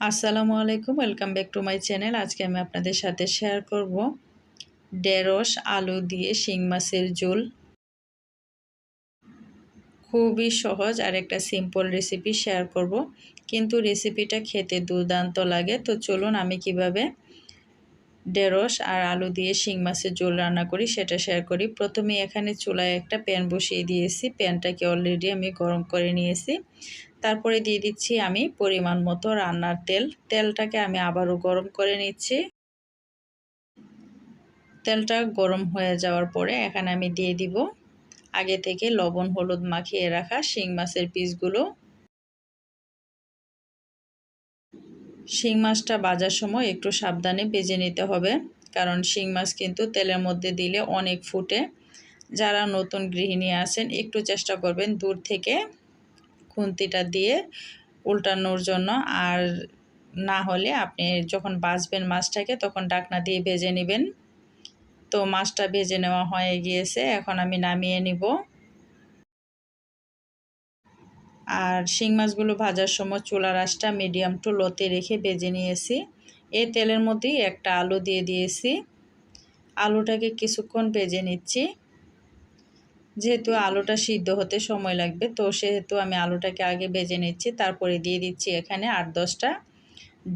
আসসালামু আলাইকুম, welcome back to my channel. আজকে আমি আপনাদের সাথে শেয়ার করব ঢেঁড়স, আলু দিয়ে শিং মাছের ঝোল। খুবই সহজ আর একটা সিম্পল রেসিপি শেয়ার করব। কিন্তু রেসিপিটা খেতে দুর্দান্ত লাগে। তো চলুন আমি কীভাবে ঢেঁড়স আর আলু দিয়ে শিং মাছের ঝোল রান্না করি সেটা শেয়ার করি। প্রথমে এখানে চুলায় একটা প্যান বসিয়ে দিয়েছি। প্যানটাকে অলরেডি আমি গরম করে নিয়েছি। তারপরে দিয়ে দিচ্ছি আমি পরিমাণ মতো রান্নার তেল। তেলটাকে আমি আবারও গরম করে নিচ্ছি। তেলটা গরম হয়ে যাওয়ার পরে এখানে আমি দিয়ে দিব আগে থেকে লবণ, হলুদ মাখিয়ে রাখা শিং মাছের পিসগুলো। শিং মাছটা বাজার সময় একটু সাবধানে বেজে নিতে হবে, কারণ শিং মাছ কিন্তু তেলের মধ্যে দিলে অনেক ফুটে। যারা নতুন গৃহিণী আছেন, একটু চেষ্টা করবেন দূর থেকে খুন্তিটা দিয়ে উল্টানোর জন্য। আর না হলে আপনি যখন বাজবেন মাছটাকে, তখন ডাকনা দিয়ে ভেজে নেবেন। তো মাছটা ভেজে নেওয়া হয়ে গিয়েছে, এখন আমি নামিয়ে নিব। আর শিং মাছগুলো ভাজার সময় চুলার আঁচটা মিডিয়াম টু লোতে রেখে ভেজে নিয়েছি। এই তেলের মধ্যেই একটা আলু দিয়ে দিয়েছি। আলুটাকে কিছুক্ষণ ভেজে নিচ্ছি। যেহেতু আলুটা সিদ্ধ হতে সময় লাগবে, তো সেহেতু আমি আলুটাকে আগে ভেজে নিচ্ছি, তারপরে দিয়ে দিচ্ছি এখানে আট দশটা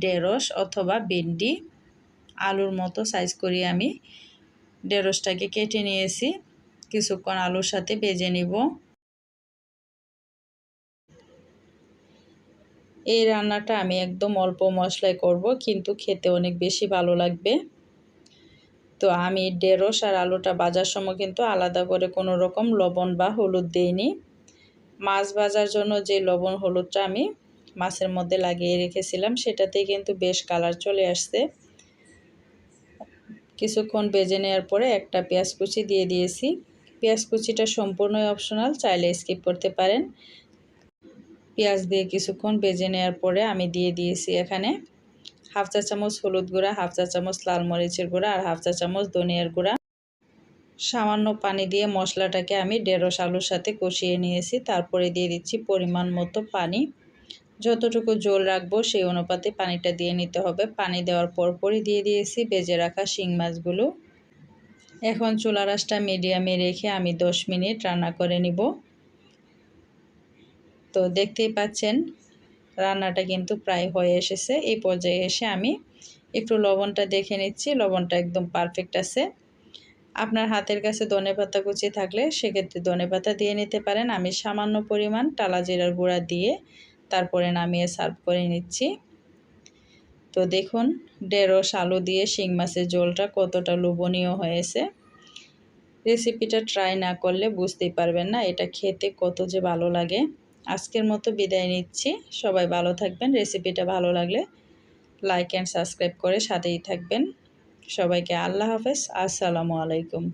ঢেঁড়স অথবা ভিন্ডি। আলুর মতো সাইজ করি আমি ঢেঁড়সটাকে কেটে নিয়েছি, কিছুক্ষণ আলুর সাথে ভেজে নিব। এই রান্নাটা আমি একদম অল্প মশলায় করব, কিন্তু খেতে অনেক বেশি ভালো লাগবে। তো আমি ঢেঁড়স আর আলুটা বাজার সময় কিন্তু আলাদা করে কোনো রকম লবণ বা হলুদ দিইনি। মাছ ভাজার জন্য যে লবণ হলুদটা আমি মাছের মধ্যে লাগিয়ে রেখেছিলাম, সেটাতেই কিন্তু বেশ কালার চলে আসছে। কিছুক্ষণ বেজে নেওয়ার পরে একটা পেঁয়াজ কুচি দিয়ে দিয়েছি। পেঁয়াজ কুচিটা সম্পূর্ণই অপশনাল, চাইলে স্কিপ করতে পারেন। পেঁয়াজ দিয়ে কিছুক্ষণ বেজে নেওয়ার পরে আমি দিয়ে দিয়েছি এখানে হাফ চা চামচ হলুদ গুঁড়া, হাফ চা চামচ লাল মরিচের গুঁড়া আর হাফ চা চামচ ধনিয়ার গুঁড়া। সামান্য পানি দিয়ে মশলাটাকে আমি ঢেঁড়স আলুর সাথে কষিয়ে নিয়েছি। তারপরে দিয়ে দিচ্ছি পরিমাণ মতো পানি। যতটুকু জল রাখব সেই অনুপাতে পানিটা দিয়ে নিতে হবে। পানি দেওয়ার পরপরই দিয়ে দিয়েছি বেজে রাখা শিং মাছগুলো। এখন চুলা রাসটা মিডিয়ামে রেখে আমি দশ মিনিট রান্না করে নিব। তো দেখতেই পাচ্ছেন রান্নাটা কিন্তু প্রায় হয়ে এসেছে। এই পর্যায়ে এসে আমি একটু লবণটা দেখে নিচ্ছি। লবণটা একদম পারফেক্ট আছে। আপনার হাতের কাছে ধনে পাতা কুচি থাকলে সেক্ষেত্রে ধনে পাতা দিয়ে নিতে পারেন। আমি সামান্য পরিমাণ টালা জিরার গুঁড়া দিয়ে তারপরে নামিয়ে সার্ভ করে নিচ্ছি। তো দেখুন ঢেঁড়স আলু দিয়ে শিং মাছের ঝোলটা কতটা লোভনীয় হয়েছে। রেসিপিটা ট্রাই না করলে বুঝতেই পারবেন না, এটা খেতে কত যে ভালো লাগে। আজকের মতো বিদায় নিচ্ছি। সবাই ভালো থাকবেন। রেসিপিটা ভালো লাগলে লাইক অ্যান্ড সাবস্ক্রাইব করে সাথেই থাকবেন। সবাইকে আল্লাহ হাফেজ। আসসালামু আলাইকুম।